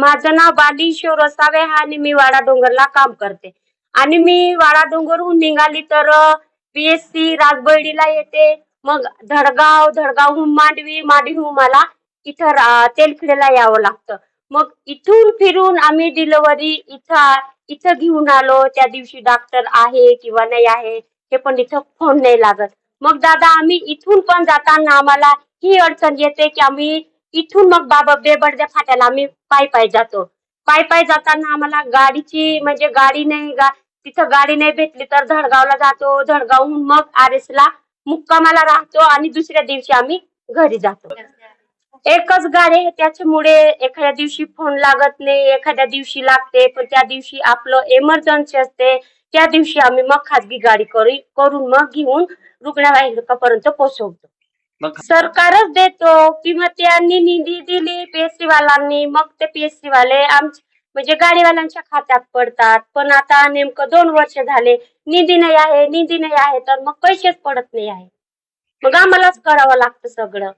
माझं नाव बाली रसावे आणि मी वाडा डोंगरला काम करते. आणि मी वाडा डोंगरहून निघाली तर पीएससी राजबर्डीला येते. मग धडगाव धडगावहून मांडवी मांडवीहून मला इथं रा- तेलखिडेला यावं लागतं. मग इथून फिरून आम्ही डिलिव्हरी इथं इथं घेऊन आलो. त्या दिवशी डॉक्टर आहे किंवा नाही आहे हे पण इथं फोन नाही लागत. मग दादा आम्ही इथून पण जाताना आम्हाला ही अडचण येते की आम्ही इथून मग बाबा बेबडद्या फाट्याला आम्ही पाय पाय जातो. पाय पाय जाताना आम्हाला गाडीची म्हणजे गाडी नाही गा तिथं गाडी नाही भेटली तर धडगावला जातो. धडगावहून मग आर एस ला मुक्कामाला राहतो आणि दुसऱ्या दिवशी आम्ही घरी जातो. एकच गाडी त्याच्यामुळे एखाद्या दिवशी फोन लागत नाही एखाद्या दिवशी लागते पण त्या दिवशी आपलं एमर्जन्सी असते. त्या दिवशी आम्ही मग खाजगी गाडी करू करून मग घेऊन रुग्णवाहिकापर्यंत पोहोचवतो. मग सरकारच देतो किंवा त्यांनी निधी दिली पीएससी वाल्यांनी मग ते पीएससी वाले आमचे म्हणजे गाडीवाल्यांच्या खात्यात पडतात. पण आता नेमकं दोन वर्ष झाले निधी नाही आहे निधी नाही आहे तर मग पैसेच पडत नाही आहे. मग आम्हालाच करावं लागतं सगळं.